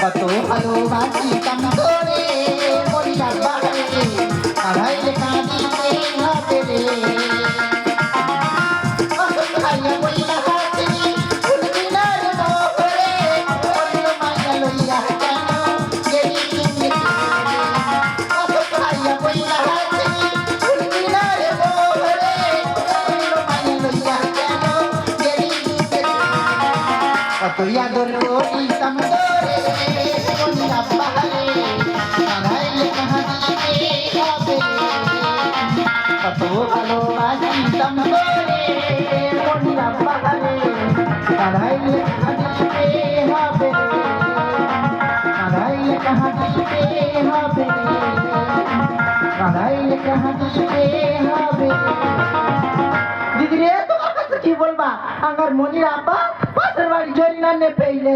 কত ভালোবাসি কাম কত আদর করিতাম তোরে মনিয়া পাহাড়ে আড়াইলে কাহাদিতে হবে কত ভালোবাসিতাম তোরে মনিয়া পাহাড়ে আড়াইলে কাহাদিতে হবে আড়াইলে কাহাদিতে হবে আড়াইলে কাহাদিতে হবে দিদি রে তোমার কাছে কি বলবা আমার মনির আব্বা পাশের বাড়ি জরিনা নে পেইলে।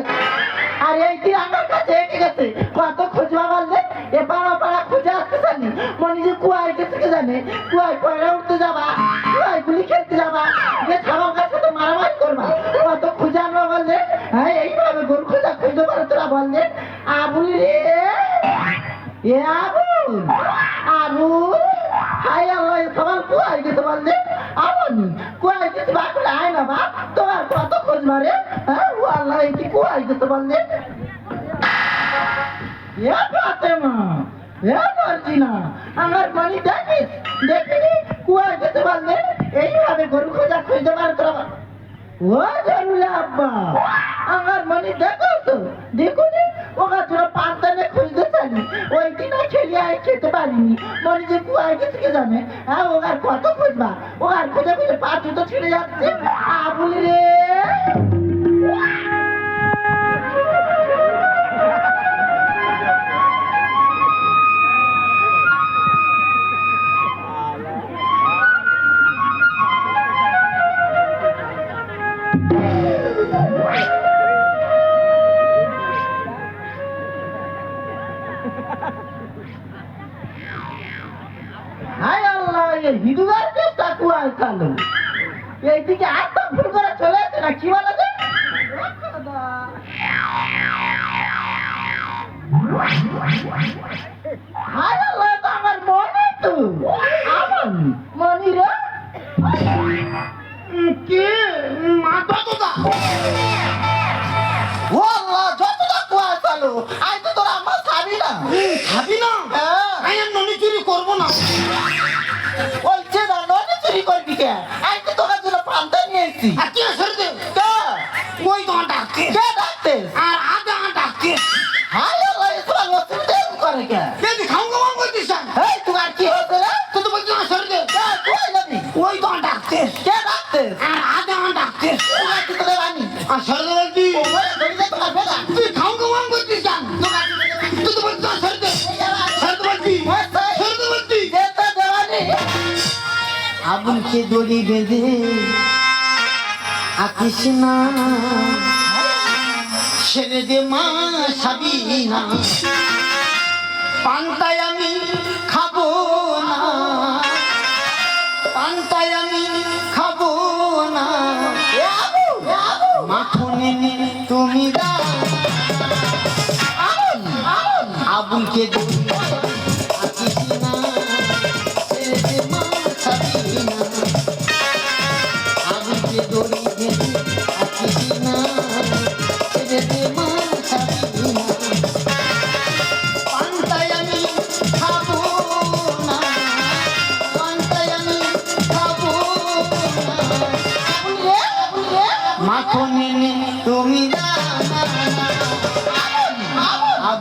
আর এই কি আমার কাছে এসে গেছে? কত খুঁজবা বললে, এ পাড়া পাড়া খুঁজে আসতে জানি। মনি যে জানে? উঠতে যাবা, কুয়ায় গুলি খেলতে যাবা। যে খাবার কাছে তো মারামারি করবা। কত খুঁজে বললে হ্যাঁ এইভাবে গরু খোঁজা খুঁজতে পারো তোরা বললে। আবুল রে, এ আবুল। মারে হ্যাঁ? ও আল্লাহ কি কুয়ায় গেছে পারলে এ ফাতেমা, এ মার্জিনা আমার মানি দেখিস? দেখিনি? কুয়ায় যেতে পারলে এইভাবে গরু খোঁজা খুঁজে বার করা ও জরুল আব্বা, আমার মনে দেখো তো, দেখো নি ওরা তোরা পান্তানে খুঁজতে চালি ওই দিন খেলে আয় খেতে পারিনি, মনে যে কুয়ায় গেছে কে জানে? হ্যাঁ ওরা কত খুঁজবা? ওরা খুঁজে খুঁজে পা জুতো ছিঁড়ে যাচ্ছে, আবুল রে! হায় আল্লাহ, এই হিদুগার চেষ্টা কুয়ায় খালো এইদিকে আস্তা ভুল করে চলে আসে না, কি বলে যে? হায় আল্লাহ, এটা আমার মনে তো। আমার মনি রে। কি? মাথা তো দা ও আল্লাহ যতটা কুয়ায় খালো আই তো খাবি না। না হ্যাঁ। আমি আর ননি চুরি করব না। বলছে না নদী চুরি করবি কে? আমি তো তোর জন্য পান্তা নিয়ে এসেছি। আর কে সরে দে কে? ওই তো ডাকতে কে ডাকতে আর আধা ডাকতে হাই আল্লাহ তোমার অসুবিধা এরকম করে কে? দেখি খাও খাও করতিস এই তোমার কি হচ্ছে রে? তুই তো বলছিস দে। কে? কই যাবি ওই তো ডাকতে কে ডাকতে আর আবুলকে দড়ি বেঁধে আকিস না? ছেড়ে দে মা সাবি না পান্তায় আমি খাব না। পান্তায় আমি খাব না। মাখনে তুমি আবুলকে দড়ি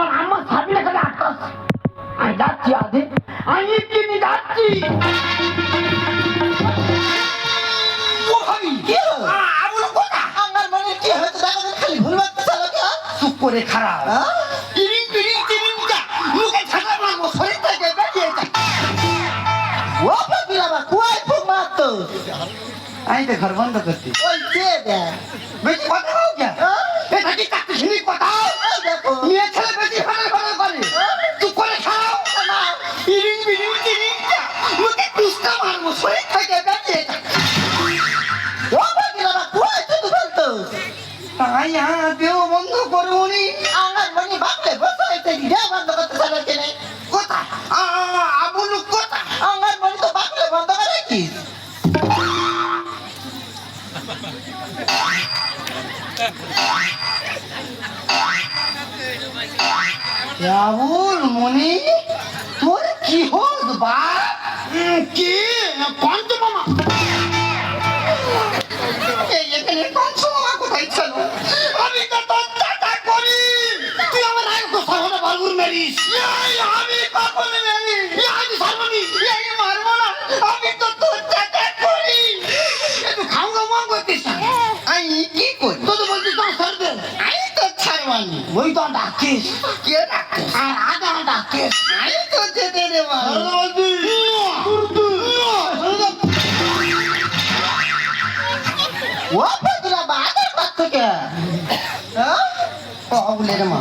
আমার আম্মা সাবিনা খালি আটকাস আমি যাচ্ছি আদে আমি কিনে যাচ্ছি। কি কি করে খারাপ? টিরিং টিরিং টিরিং মুখে ছাড়া মারবো শরীর থেকে বেরিয়ে যা। ও পাপিলা বা কুয়ায় ফুক মারতো। আমি তো ঘর বন্ধ করছি। ওই যে দেখ বেশি কথা তাই আদেও বন্ধ করবনি আমার মনে ভাবলে বসে হয়েছে রে বন্ধ করতে চালাকে নেই কোথা আবুল কোথা আমার মনে তো বাকলে বন্ধ করে কি? রাহুল মনি তোর কি হোক বা? কি? পঞ্চ মামা। এখানে পঞ্চ মামা কোথায় ছিল আমি তো তোর চাটা করি। তুই আমার তো সর্বনা বালুর মেরিস। আমি কখন মেরি আমি সর্বনি এই মারবো না। আমি তো চাটা করি। একটু খাও খাও মাং করতিস না। আমি কি করি? তো তো বলছিস তোমার সর্বে। আমি তো ছাড়বানি। ওই তো ডাকিস। কে ডাকিস? আর আদা ডাকিস। ও পাপিলা